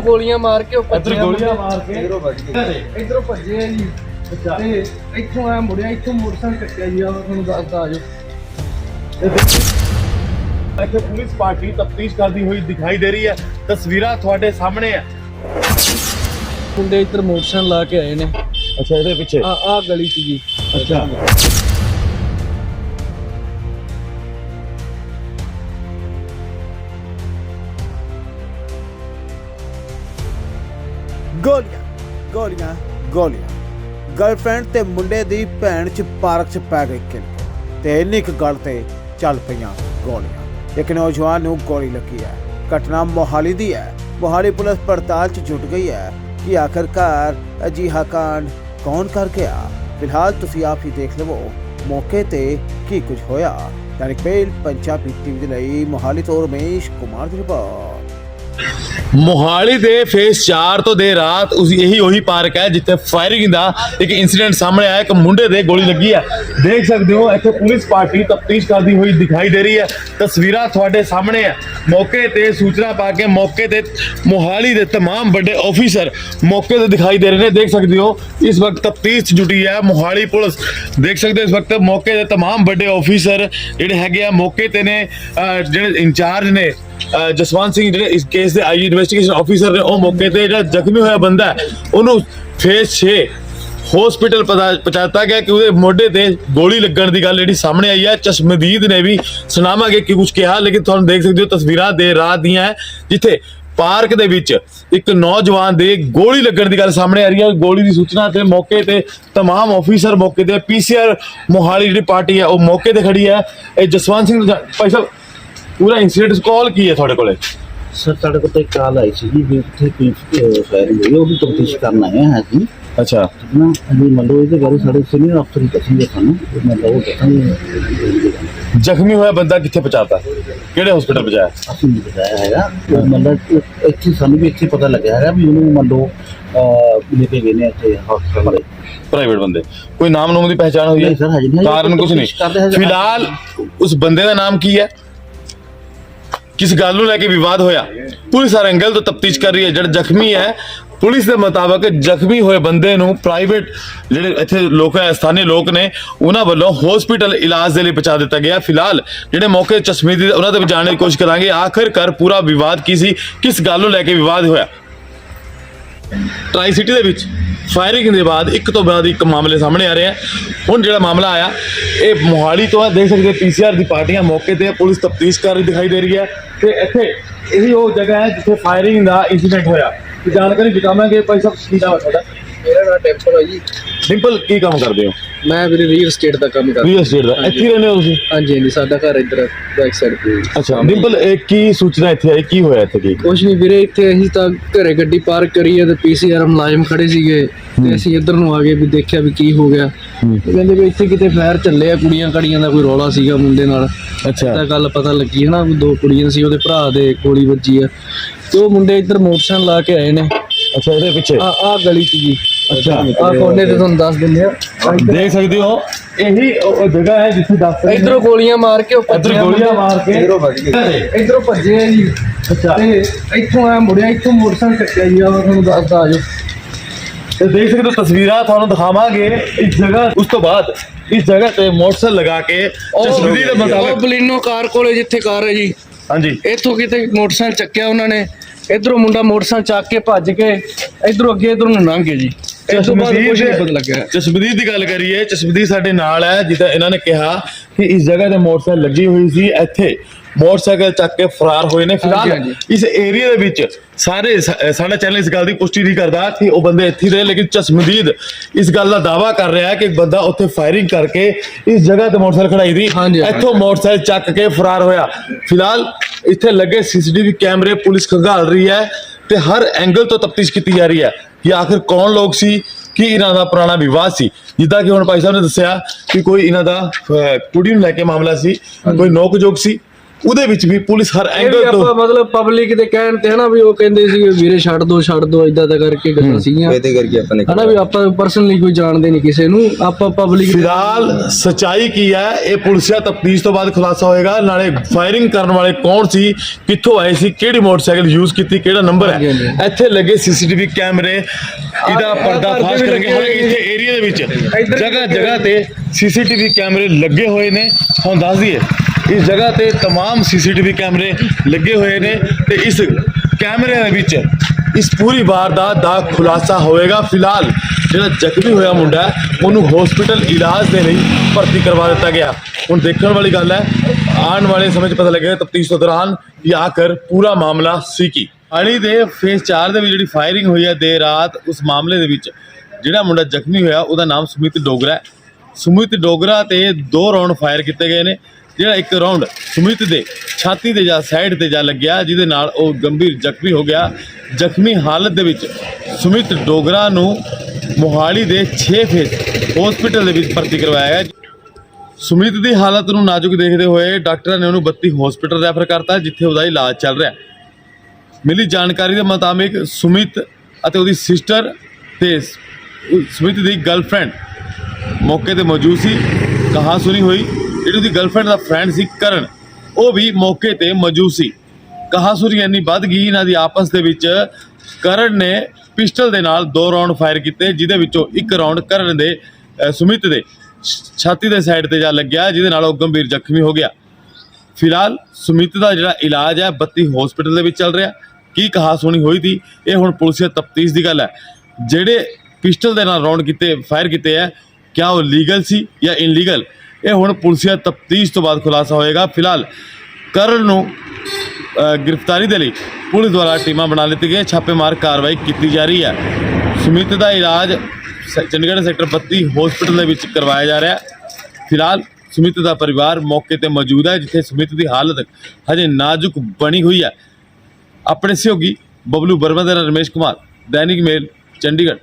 ਗੋਲੀਆਂ ਮਾਰ ਕੇ ਉਹ ਇੱਧਰ ਭੱਜੇ ਆ ਗੋਲੀਆਂ। ਮਾਰ ਕੇ। ਇਧਰੋਂ ਵੱਜ ਗਈ ਇੱਧਰੋਂ ਭੱਜੇ ਆ ਜੀ ਤੇ ਇੱਥੋਂ ਆ ਮੁੜਿਆ ਇੱਥੋਂ ਮੋਟਰਸਾਈਕਲ ਚੱਕਿਆ ਜੀ ਆ ਤੁਹਾਨੂੰ ਦੱਸਦਾ ਆਜੋ ਇੱਥੇ ਪੁਲਿਸ ਪਾਰਟੀ ਤਫਤੀਸ਼ ਕਰਦੀ ਹੋਈ ਦਿਖਾਈ ਦੇ ਰਹੀ ਹੈ। ਤਸਵੀਰਾਂ ਤੁਹਾਡੇ ਸਾਹਮਣੇ ਹੈ। ਮੁੰਡੇ ਇੱਧਰ ਮੋਟਰਸਾਈਕਲ ਲਾ ਕੇ ਆਏ ਨੇ। ਅੱਛਾ ਇਹਦੇ ਪਿੱਛੇ? ਆ ਆ ਗਲੀ 'ਚ ਜੀ। ਅੱਛਾ। ਗੋਲੀਆਂ ਗੋਲੀਆਂ ਗੋਲੀਆਂ। ਗਰਲਫ੍ਰੈਂਡ ਤੇ ਮੁੰਡੇ ਦੀ ਭੈਣ ਚ ਪਾਰਕ ਚ ਪੈ ਗਈ ਕਿਲ। ਤੇ ਇੰਨੀ ਕੁ ਗੱਲ ਤੇ ਚੱਲ ਪਈਆਂ ਗੋਲੀਆਂ। ਇੱਕ ਨੌਜਵਾਨ ਨੂੰ ਗੋਲੀ ਲੱਗੀ ਹੈ। ਘਟਨਾ ਮੋਹਾਲੀ ਦੀ ਹੈ। ਮੋਹਾਲੀ ਪੁਲਿਸ ਪੜਤਾਲ ਚ ਜੁਟ ਗਈ ਹੈ ਕਿ ਆਖਰਕਾਰ ਅਜਿਹਾ ਕਾਂਡ ਕੌਣ ਕਰ ਗਿਆ। ਫਿਲਹਾਲ ਤੁਸੀਂ ਆਪ ਹੀ ਦੇਖ ਲਵੋ ਮੌਕੇ ਤੇ ਕੀ ਕੁਝ ਹੋਇਆ। ਦੈਨਿਕ ਮੇਲ, ਪੰਜਾਬੀ ਟੀਵੀ ਦੇ ਲਈ ਮੋਹਾਲੀ ਤੋਂ ਰਮੇਸ਼ ਕੁਮਾਰ ਦੀ ਰਿਪੋਰਟ। ਮੋਹਾਲੀ ਦੇ ਫੇਸ 4 ਤੋਂ ਦੇ ਰਾਤ ਉਸ ਇਹੀ ਉਹੀ ਪਾਰਕ ਹੈ ਜਿੱਥੇ ਫਾਇਰਿੰਗ ਦਾ ਇੱਕ ਇਨਸੀਡੈਂਟ ਸਾਹਮਣੇ ਆਇਆ ਇੱਕ ਮੁੰਡੇ ਦੇ ਗੋਲੀ ਲੱਗੀ ਹੈ ਦੇਖ ਸਕਦੇ ਹੋ ਇੱਥੇ ਪੁਲਿਸ ਪਾਰਟੀ ਤਫਤੀਸ਼ ਕਰਦੀ ਹੋਈ ਦਿਖਾਈ ਦੇ ਰਹੀ ਹੈ ਤਸਵੀਰਾਂ ਤੁਹਾਡੇ ਸਾਹਮਣੇ ਹੈ ਮੌਕੇ ਤੇ ਸੂਚਨਾ ਪਾ ਕੇ ਮੌਕੇ ਤੇ ਮੋਹਾਲੀ ਦੇ तमाम ਵੱਡੇ ਆਫੀਸਰ ਮੌਕੇ ਤੇ ਦਿਖਾਈ ਦੇ ਰਹੇ ਨੇ ਦੇਖ ਸਕਦੇ ਹੋ ਇਸ ਵਕਤ ਤਫਤੀਸ਼ 'ਚ ਜੁਟੀ ਹੈ ਮੋਹਾਲੀ ਪੁਲਿਸ ਦੇਖ ਸਕਦੇ ਹੋ ਇਸ ਵਕਤ ਮੌਕੇ ਦੇ तमाम ਵੱਡੇ ਆਫੀਸਰ ਜਿਹੜੇ ਹੈਗੇ ਆ ਮੌਕੇ ਤੇ ਨੇ ਅਹ ਜਿਹੜੇ ਇੰਚਾਰਜ ਨੇ ਅਹ ਜਸਵੰਤ ਸਿੰਘ ਜਿਹੜੇ ਇਸ ਕੇਸ ਦੇ ਆਈ ਇਨਵੈਸਟੀਗੇਸ਼ਨ ਆਫੀਸਰ ਨੇ ਉਹ ਮੌਕੇ ਤੇ ਜਿਹੜਾ ਜ਼ਖਮੀ ਹੋਇਆ ਬੰਦਾ ਹੈ, ਉਹਨੂੰ ਫੇਸ 6 ਹਸਪੀਟਲ ਪਹੁੰਚਾਤਾ ਗਿਆ ਕਿ ਉਹਦੇ ਮੋਢੇ ਤੇ ਗੋਲੀ ਲੱਗਣ ਦੀ ਗੱਲ ਜਿਹੜੀ ਸਾਹਮਣੇ ਆਈ ਹੈ ਚਸ਼ਮਦੀਦ ਨੇ ਵੀ ਸੁਣਾਵਾਂਗੇ ਕਿ ਕੁਝ ਕਿਹਾ ਲੇਕਿਨ ਤੁਹਾਨੂੰ ਦੇਖ ਸਕਦੇ ਹੋ ਤਸਵੀਰਾਂ ਦੇ ਰਾਤ ਦੀਆਂ ਹੈ, ਜਿੱਥੇ ਪਾਰਕ ਦੇ ਵਿੱਚ ਇੱਕ ਨੌਜਵਾਨ ਦੇ ਗੋਲੀ ਲੱਗਣ ਦੀ ਗੱਲ ਸਾਹਮਣੇ ਆ ਰਹੀ ਹੈ ਗੋਲੀ ਦੀ ਸੂਚਨਾ ਤੇ ਮੌਕੇ ਤੇ तमाम ਆਫੀਸਰ ਮੌਕੇ ਤੇ ਪੀਸੀਆਰ ਮੋਹਾਲੀ ਜਿਹੜੀ ਪਾਰਟੀ ਹੈ ਉਹ ਮੌਕੇ ਤੇ ਖੜੀ ਹੈ ਇਹ ਜਸਵੰਤ ਸਿੰਘ ਦਾ- ਭਾਈ ਸਾਹਿਬ ਪੂਰਾ ਇਨਸੀਡੈਂਟ ਕਾਲ ਕੀ ਹੈ ਤੁਹਾਡੇ ਕੋਲੇ? ਸਰ ਸਾਡੇ ਕੋਲ ਤਾਂ ਕਾਲ ਆਈ ਸੀ ਵੀ ਉੱਥੇ ਕੋਈ ਫਾਇਰਿੰਗ ਹੋਈ ਉਹ ਵੀ ਤਫਤੀਸ਼ ਕਰਨ ਆਏ ਹਾਂ ਜੀ ਅੱਛਾ। ਨਾ ਅਸੀਂ ਮੰਨ ਇਹਦੇ ਬਾਰੇ ਸਾਡੇ ਸੀਨੀਅਰ ਅਫਸਰ ਹੀ ਦੱਸਣਗੇ ਸਾਨੂੰ ਮੈਂ ਲਓ ਦੱਸਾਂਗੇ ਜ਼ਖਮੀ ਹੋਇਆ ਬੰਦਾ ਕਿੱਥੇ ਪਹੁੰਚਾਤਾ? ਕਿਹੜੇ ਹਸਪੀਟਲ ਪਹੁੰਚਾਇਆ? ਅਸੀਂ ਨਹੀਂ ਬਤਾਇਆ ਹੈਗਾ। ਮਤਲਬ ਇੱਥੇ ਸਾਨੂੰ ਵੀ ਇੱਥੇ ਪਤਾ ਲੱਗਿਆ ਹੈਗਾ ਵੀ ਉਹਨੂੰ ਮੰਨ ਲਓ ਲੈ ਕੇ ਗਏ ਨੇ ਇੱਥੇ ਹਸਪਤਾਲ ਵਾਲੇ। ਪ੍ਰਾਈਵੇਟ ਬੰਦੇ। ਕੋਈ ਨਾਮ ਨੂਮ ਦੀ ਪਹਿਚਾਣ ਹੋਈ ਹੈ? ਨਹੀਂ ਸਰ, ਹਜੇ ਨਹੀਂ। ਕਾਰਨ ਕੁਝ ਨਹੀਂ। ਫਿਲਹਾਲ ਉਸ ਬੰਦੇ ਦਾ ਨਾਮ ਕੀ ਹੈ? ਕਿਸ ਗੱਲ ਨੂੰ ਲੈ ਕੇ ਵਿਵਾਦ ਹੋਇਆ? ਪੁਲਿਸ ਹਰ ਤੋਂ ਤਫਤੀਸ਼ ਕਰ ਰਹੀ ਹੈ। ਜਿਹੜਾ ਜ਼ਖਮੀ ਹੈ, ਪੁਲਿਸ ਦੇ ਮੁਤਾਬਕ ਜ਼ਖਮੀ ਹੋਏ ਬੰਦੇ ਨੂੰ ਪ੍ਰਾਈਵੇਟ ਜਿਹੜੇ ਇੱਥੇ ਲੋਕ ਹੈ ਸਥਾਨੀ ਲੋਕ ਨੇ, ਉਹਨਾਂ ਵੱਲੋਂ ਹਸਪੀਟਲ ਇਲਾਜ ਦੇ ਲਈ ਪਹੁੰਚਾ ਦਿੱਤਾ ਗਿਆ। ਫਿਲਹਾਲ ਜਿਹੜੇ ਮੌਕੇ ਚਸ਼ਮੀ ਦੀ ਉਹਨਾਂ ਦੇ ਵੀ ਜਾਣਨ ਦੀ ਕੋਸ਼ਿਸ਼ ਕਰਾਂਗੇ। ਆਖਰਕਾਰ ਪੂਰਾ ਵਿਵਾਦ ਕੀ ਸੀ? ਕਿਸ ਗੱਲ ਨੂੰ ਲੈ ਕੇ ਵਿਵਾਦ ਹੋਇਆ? ਟਰਾਈ ਸਿਟੀ ਦੇ ਵਿੱਚ। ਫਾਇਰਿੰਗ ਦੇ ਬਾਅਦ ਇੱਕ ਤੋਂ ਬਾਅਦ ਇੱਕ ਮਾਮਲੇ ਸਾਹਮਣੇ ਆ ਰਹੇ ਆ। ਹੁਣ ਜਿਹੜਾ ਮਾਮਲਾ ਆਇਆ, ਇਹ ਮੋਹਾਲੀ ਤੋਂ ਹੈ ਦੇਖ ਸਕਦੇ ਪੀਸੀਆਰ ਦੀ ਪਾਰਟੀਆਂ ਮੌਕੇ ਤੇ ਪੁਲਿਸ ਤਫਤੀਸ਼ ਕਰ ਰਹੀ ਦਿਖਾਈ ਦੇ ਰਹੀ ਹੈ ਤੇ ਇੱਥੇ ਇਹੀ ਉਹ ਜਗ੍ਹਾ ਹੈ ਜਿੱਥੇ ਫਾਇਰਿੰਗ ਦਾ ਇਨਸੀਡੈਂਟ ਹੋਇਆ। ਤੇ ਜਾਣਕਾਰੀ ਜੁਟਾਵਾਂਗੇ ਭਾਈ ਸਾਹਿਬ, ਕੀ ਨਾਮ ਹੈ ਤੁਹਾਡਾ? ਮੇਰਾ ਨਾਮ ਟੈਂਪਲ ਹੈ ਜੀ। ਸਿੰਪਲ ਕੀ ਕੰਮ ਕਰਦੇ ਹੋ? ਮੈਂ ਵੀਰੇ ਰੀਅਲ ਸਟੇਟ ਦਾ ਕੰਮ ਕਰਦਾ। ਰੀਅਲ ਸਟੇਟ ਦਾ? ਇੱਥੇ ਹੀ ਰਹਿੰਦੇ ਹੋ ਤੁਸੀਂ? ਹਾਂਜੀ ਹਾਂਜੀ ਸਾਡਾ ਘਰ ਇੱਧਰ ਬੈਕ ਸਾਈਡ ਤੇ। ਅੱਛਾ ਡਿੰਪਲ ਇਹ ਕੀ ਸੂਚਨਾ ਇੱਥੇ ਆਈ? ਕੀ ਹੋਇਆ ਇੱਥੇ? ਕੀ ਕੁਛ ਨਹੀਂ ਵੀਰੇ ਇੱਥੇ ਅਸੀਂ ਤਾਂ ਘਰੇ ਗੱਡੀ ਪਾਰਕ ਕਰੀ ਹੈ ਤੇ ਪੀਸੀਆਰ ਮੁਲਾਜ਼ਮ ਖੜੇ ਸੀਗੇ ਤੇ ਅਸੀਂ ਇੱਧਰ ਨੂੰ ਆ ਗਏ ਵੀ ਦੇਖਿਆ ਵੀ ਕੀ ਹੋ ਗਿਆ। ਤੇ ਕਹਿੰਦੇ ਵੀ ਇੱਥੇ ਕਿਤੇ ਫਾਇਰ ਚੱਲੇ ਆ ਕੁੜੀਆਂ ਕੜੀਆਂ ਦਾ ਕੋਈ ਰੌਲਾ ਸੀਗਾ ਮੁੰਡੇ ਨਾਲ। ਅੱਛਾ। ਤਾਂ ਗੱਲ ਪਤਾ ਲੱਗੀ ਹੈ ਨਾ ਵੀ ਦੋ ਕੁੜੀਆਂ ਸੀ ਉਹਦੇ ਭਰਾ ਦੇ ਗੋਲੀ ਵੱਜੀ ਆ। ਤੇ ਉਹ ਮੁੰਡੇ ਇੱਧਰ ਮੋਟਰਸਾਈਕਲ ਲਾ ਕੇ ਆਏ ਨੇ। ਅੱਛਾ ਇਹਦੇ ਪਿੱਛੇ? ਆ ਆ ਗਲੀ 'ਚ ਜੀ। ਅੱਛਾ। ਆ ਕੋਨੇ ਤੇ ਤੁਹਾਨੂੰ ਦੱਸ ਦਿੰਦੇ ਆ। ਦੇਖ ਸਕਦੇ ਹੋ। ਇਹੀ ਉਹ ਜਗ੍ਹਾ ਹੈ ਜਿੱਥੇ ਦੱਸ ਰਹੇ। ਇੱਧਰੋਂ ਗੋਲੀਆਂ ਮਾਰ ਕੇ ਉਹ ਇੱਧਰ ਭੱਜੇ ਗੋਲੀਆਂ। ਮਾਰ ਕੇ। ਇਧਰੋਂ ਵੱਜ ਗਈ ਇੱਧਰੋਂ ਭੱਜੇ ਆ ਜੀ। ਅੱਛਾ। ਤੇ ਇੱਥੋਂ ਆ ਮੁੜਿਆ ਇੱਥੋਂ ਮੋਟਰਸਾਈਕਲ ਚੱਕਿਆ ਜੀ ਆ ਤੁਹਾਨੂੰ ਦੱਸਦਾ ਆਜੋ ਤੇ ਦੇਖ ਸਕਦੇ ਹੋ ਤਸਵੀਰਾਂ ਤੁਹਾਨੂੰ ਦਿਖਾਵਾਂਗੇ ਇਸ ਜਗ੍ਹਾ। ਉਸ ਤੋਂ ਬਾਅਦ ਇਸ ਜਗ੍ਹਾ ਤੇ ਮੋਟਰਸਾਈਕਲ ਲਗਾ ਕੇ ਤਸਵੀਰੀ ਦੇ ਉਹ ਮੁਤਾਬਕ ਬਲੀਨੋ ਕਾਰ ਕੋਲੇ ਜਿੱਥੇ ਕਾਰ ਹੈ ਜੀ। ਹਾਂਜੀ। ਇੱਥੋਂ ਕਿਤੇ ਮੋਟਰਸਾਈਕਲ ਚੱਕਿਆ ਉਹਨਾਂ ਨੇ। ਇਧਰੋਂ ਮੁੰਡਾ ਮੋਟਰਸਾਈਕਲ ਚੱਕ ਕੇ ਭੱਜ ਕੇ ਇਧਰੋਂ ਅੱਗੇ ਇਧਰੋਂ ਨੂੰ ਲੰਘ ਗਏ ਜੀ। ਇਸ ਤੋਂ ਬਾਅਦ ਕੁਝ ਨਹੀਂ ਪਤਾ ਲੱਗਿਆ। ਚਸ਼ਮਦੀਦ ਦੀ ਗੱਲ ਕਰੀਏ ਚਸ਼ਮਦੀਦ ਸਾਡੇ ਨਾਲ ਹੈ ਜਿੱਦਾਂ ਇਹਨਾਂ ਨੇ ਕਿਹਾ ਕਿ ਇਸ ਜਗ੍ਹਾ ਤੇ ਮੋਟਰਸਾਈਕਲ ਲੱਗੀ ਹੋਈ ਸੀ ਇੱਥੇ ਮੋਟਰਸਾਈਕਲ ਚੱਕ ਕੇ ਫਰਾਰ ਹੋਏ ਨੇ। ਫਿਲਹਾਲ ਇਸ ਏਰੀਆ ਦੇ ਵਿੱਚ ਸਾਰੇ ਸਾਡਾ ਚੈਨਲ ਇਸ ਗੱਲ ਦੀ ਪੁਸ਼ਟੀ ਨਹੀਂ ਕਰਦਾ ਕਿ ਉਹ ਬੰਦੇ ਇੱਥੇ ਰਹੇ ਲੇਕਿਨ ਚਸ਼ਮਦੀਦ ਇਸ ਗੱਲ ਦਾ ਦਾਵਾ ਕਰ ਰਿਹਾ ਹੈ ਕਿ ਇੱਕ ਬੰਦਾ ਉੱਥੇ ਫਾਇਰਿੰਗ ਕਰਕੇ ਇਸ ਜਗ੍ਹਾ ਤੇ ਮੋਟਰਸਾਈਕਲ ਖੜਾਈ ਦੀ। ਇੱਥੋਂ ਮੋਟਰਸਾਈਕਲ ਚੱਕ ਕੇ ਫਰਾਰ ਹੋਇਆ। ਫਿਲਹਾਲ ਇੱਥੇ ਲੱਗੇ ਸੀਸੀਟੀਵੀ ਕੈਮਰੇ ਪੁਲਿਸ ਖੰਗਾਲ ਰਹੀ ਹੈ ਤੇ ਹਰ ਐਂਗਲ ਤੋਂ ਤਫਤੀਸ਼ ਕੀਤੀ ਜਾ ਰਹੀ ਹੈ। ਕਿ ਆਖਿਰ ਕੌਣ ਲੋਕ ਸੀ ਕੀ ਇਹਨਾਂ ਦਾ ਪੁਰਾਣਾ ਵਿਵਾਦ ਸੀ? ਜਿੱਦਾਂ ਕਿ ਹੁਣ ਭਾਈ ਸਾਹਿਬ ਨੇ ਦੱਸਿਆ ਕਿ ਕੋਈ ਇਹਨਾਂ ਦਾ ਕੁੜੀ ਨੂੰ ਲੈ ਕੇ ਮਾਮਲਾ ਸੀ ਕੋਈ ਨੋਕ ਜੋਗ ਸੀ ਉਹਦੇ ਵਿੱਚ ਵੀ ਪੁਲਿਸ ਹਰ ਇਹ ਵੀ ਐਂਗਲ ਤੋਂ ਆਪਾਂ ਮਤਲਬ ਪਬਲਿਕ ਦੇ ਕਹਿਣ ਤੇ ਹਨਾ ਵੀ ਉਹ ਕਹਿੰਦੇ ਸੀਗੇ ਵੀਰੇ ਛੱਡ ਦੋ ਛੱਡ ਦੋ ਇਦਾਂ ਦਾ ਕਰਕੇ ਗੱਲਾਂ ਸੀਗੀਆਂ। ਇਹਦੇ ਕਰਕੇ ਆਪਾਂ ਨੇ ਹਨਾ ਵੀ ਆਪਾਂ ਪਰਸਨਲੀ ਕੋਈ ਜਾਣਦੇ ਨਹੀਂ ਕਿਸੇ ਨੂੰ ਆਪਾਂ ਪਬਲਿਕ ਫਿਲਹਾਲ ਸਚਾਈ ਕੀ ਹੈ ਇਹ ਪੁਲਿਸਿਆ ਤਫਤੀਸ਼ ਤੋਂ ਬਾਅਦ ਖੁਲਾਸਾ ਹੋਏਗਾ। ਨਾਲੇ ਫਾਇਰਿੰਗ ਕਰਨ ਵਾਲੇ ਕੌਣ ਸੀ ਕਿੱਥੋਂ ਆਏ ਸੀ ਕਿਹੜੀ ਮੋਟਰਸਾਈਕਲ ਯੂਜ਼ ਕੀਤੀ ਕਿਹੜਾ ਨੰਬਰ ਹੈ। ਹਾਂਜੀ। ਇੱਥੇ ਲੱਗੇ ਸੀਸੀਟੀਵੀ ਕੈਮਰੇ ਇਹਦਾ ਆਹ ਪਰਦਾ ਪਰਦੇ ਫਾਸ਼ ਵੀ ਕਰਕੇ ਲੱਗੇ ਹੋਏ ਇੱਥੇ ਏਰੀਆ ਦੇ ਵਿੱਚ। ਇੱਧਰ ਜਗ੍ਹਾ ਲੱਗੇ ਜਗ੍ਹਾ ਤੇ ਸੀਸੀਟੀਵੀ ਕੈਮਰੇ ਲੱਗੇ ਹੋਏ ਨੇ। ਹੁਣ ਦੱਸ ਦਈਏ ਇਸ ਜਗ੍ਹਾ ਤੇ तमाम ਸੀਸੀਟੀਵੀ ਕੈਮਰੇ ਲੱਗੇ ਹੋਏ ਨੇ ਤੇ ਇਸ ਕੈਮਰੇ ਦੇ ਵਿੱਚ ਇਸ ਪੂਰੀ ਵਾਰਦਾਤ ਦਾ ਖੁਲਾਸਾ ਹੋਏਗਾ ਫਿਲਹਾਲ ਜਿਹੜਾ ਜ਼ਖਮੀ ਹੋਇਆ ਮੁੰਡਾ ਹੈ, ਉਹਨੂੰ ਹਸਪੀਟਲ ਇਲਾਜ ਦੇ ਲਈ ਭਰਤੀ ਕਰਵਾ ਦਿੱਤਾ ਗਿਆ ਹੁਣ ਦੇਖਣ ਵਾਲੀ ਗੱਲ ਹੈ ਆਉਣ ਵਾਲੇ ਸਮੇਂ 'ਚ ਪਤਾ ਲੱਗੇਗਾ ਤਫਤੀਸ਼ ਤੋਂ ਦੌਰਾਨ ਕਿ ਆਖਰ ਪੂਰਾ ਮਾਮਲਾ ਸੀ ਕੀ ਹਾਲੀ ਦੇ ਫੇਸ 4 ਦੇ ਵਿੱਚ ਜਿਹੜੀ ਫਾਇਰਿੰਗ ਹੋਈ ਹੈ ਦੇਰ ਰਾਤ ਉਸ ਮਾਮਲੇ ਦੇ ਵਿੱਚ ਜਿਹੜਾ ਮੁੰਡਾ ਜ਼ਖਮੀ ਹੋਇਆ ਉਹਦਾ ਨਾਮ ਸੁਮਿਤ ਡੋਗਰਾ ਹੈ ਸੁਮਿਤ ਡੋਗਰਾ ਤੇ ਦੋ ਰਾਉਂਡ ਫਾਇਰ ਕੀਤੇ ਗਏ ਨੇ ਜਿਹੜਾ ਇੱਕ ਰਾਉਂਡ ਸੁਮਿਤ ਦੇ ਛਾਤੀ ਤੇ ਜਾਂ ਸਾਈਡ ਤੇ ਜਾ ਲੱਗਿਆ, ਜਿਹਦੇ ਨਾਲ ਉਹ ਗੰਭੀਰ ਜ਼ਖਮੀ ਹੋ ਗਿਆ। ਜ਼ਖਮੀ ਹਾਲਤ ਦੇ ਵਿੱਚ ਸੁਮਿਤ ਡੋਗਰਾ ਨੂੰ ਮੋਹਾਲੀ ਦੇ 6 ਫੇਸ ਹਸਪੀਟਲ ਦੇ ਵਿੱਚ ਭਰਤੀ ਕਰਵਾਇਆ ਗਿਆ। ਸੁਮਿਤ ਦੀ ਹਾਲਤ ਨੂੰ ਨਾਜ਼ੁਕ ਦੇਖਦੇ ਹੋਏ ਡਾਕਟਰਾਂ ਨੇ ਉਹਨੂੰ 32 ਹਸਪੀਟਲ ਰੈਫਰ ਕਰਤਾ, ਜਿੱਥੇ ਉਹਦਾ ਇਲਾਜ ਚੱਲ ਰਿਹਾ ਮਿਲੀ ਜਾਣਕਾਰੀ ਦੇ ਮੁਤਾਬਿਕ ਸੁਮਿਤ ਅਤੇ ਉਹਦੀ ਸਿਸਟਰ ਤੇ ਸੁਮਿਤ ਦੀ ਗਰਲਫ੍ਰੈਂਡ ਮੌਕੇ ਤੇ ਮੌਜੂਦ ਸੀ। ਕਹਾ ਸੁਣੀ ਹੋਈ। ਜਿਹੜੀ ਉਹਦੀ ਗਰਲਫ੍ਰੈਂਡ ਦਾ ਫਰੈਂਡ ਸੀ ਕਰਨ, ਉਹ ਵੀ ਮੌਕੇ ਤੇ ਮੌਜੂਦ ਸੀ। ਕਹਾ ਸੁਣੀ ਇੰਨੀ ਵੱਧ ਗਈ, ਇਹਨਾਂ ਦੀ ਆਪਸ ਦੇ ਵਿੱਚ ਕਰਨ ਨੇ ਪਿਸਟਲ ਦੇ ਨਾਲ ਦੋ ਰਾਉਂਡ ਫਾਇਰ ਕੀਤੇ, ਜਿਹਦੇ ਵਿੱਚੋਂ ਇੱਕ ਰਾਉਂਡ ਕਰਨ ਦੇ ਸੁਮਿਤ ਦੇ ਛਾਤੀ ਦੇ ਸਾਈਡ ਤੇ ਜਾ ਲੱਗਿਆ, ਜਿਹਦੇ ਨਾਲ ਉਹ ਗੰਭੀਰ ਜ਼ਖਮੀ ਹੋ ਗਿਆ। ਫਿਲਹਾਲ ਸੁਮਿਤ ਦਾ ਜਿਹੜਾ ਇਲਾਜ ਹੈ 32 ਹਸਪੀਟਲ ਦੇ ਵਿੱਚ ਚੱਲ ਰਿਹਾ। ਕੀ ਕਹਾ ਸੁਣੀ ਹੋਈ ਸੀ, ਇਹ ਹੁਣ ਪੁਲਿਸ ਦੀ ਤਫਤੀਸ਼ ਦੀ ਗੱਲ ਹੈ। ਜਿਹੜੇ ਪਿਸਟਲ ਦੇ ਨਾਲ ਰਾਉਂਡ ਕੀਤੇ ਫਾਇਰ ਕੀਤੇ ਹੈ, ਕਿਆ ਉਹ ਲੀਗਲ ਸੀ ਜਾਂ ਇਨਲੀਗਲ ਇਹ ਹੁਣ ਪੁਲਿਸ ਤਫਤੀਸ਼ ਤੋਂ ਬਾਅਦ ਖੁਲਾਸਾ ਹੋਏਗਾ। ਫਿਲਹਾਲ ਕਰਨ ਨੂੰ ਗ੍ਰਿਫਤਾਰੀ ਦੇ ਲਈ ਪੁਲਿਸ ਦੁਆਰਾ ਟੀਮਾਂ ਬਣਾ ਲਿੱਤੀ ਗਈਆਂ। ਛਾਪੇਮਾਰ ਕਾਰਵਾਈ ਕੀਤੀ ਜਾ ਰਹੀ ਹੈ। ਸੁਮਿਤ ਦਾ ਇਲਾਜ ਸ- ਚੰਡੀਗੜ੍ਹ ਸੈਕਟਰ 32 ਹਸਪੀਟਲ ਦੇ ਵਿੱਚ ਕਰਵਾਇਆ ਜਾ ਰਿਹਾ। ਫਿਲਹਾਲ ਸੁਮਿਤ ਦਾ ਪਰਿਵਾਰ ਮੌਕੇ ਤੇ ਮੌਜੂਦ ਹੈ, ਜਿੱਥੇ ਸੁਮਿਤ ਦੀ ਹਾਲਤ ਹਜੇ ਨਾਜ਼ੁਕ ਬਣੀ ਹੋਈ ਹੈ। ਆਪਣੇ ਸਹਿਯੋਗੀ ਬਬਲੂ ਬਰਮਾ ਦੇ ਰਮੇਸ਼ ਕੁਮਾਰ, ਦੈਨਿਕ ਮੇਲ, ਚੰਡੀਗੜ੍ਹ।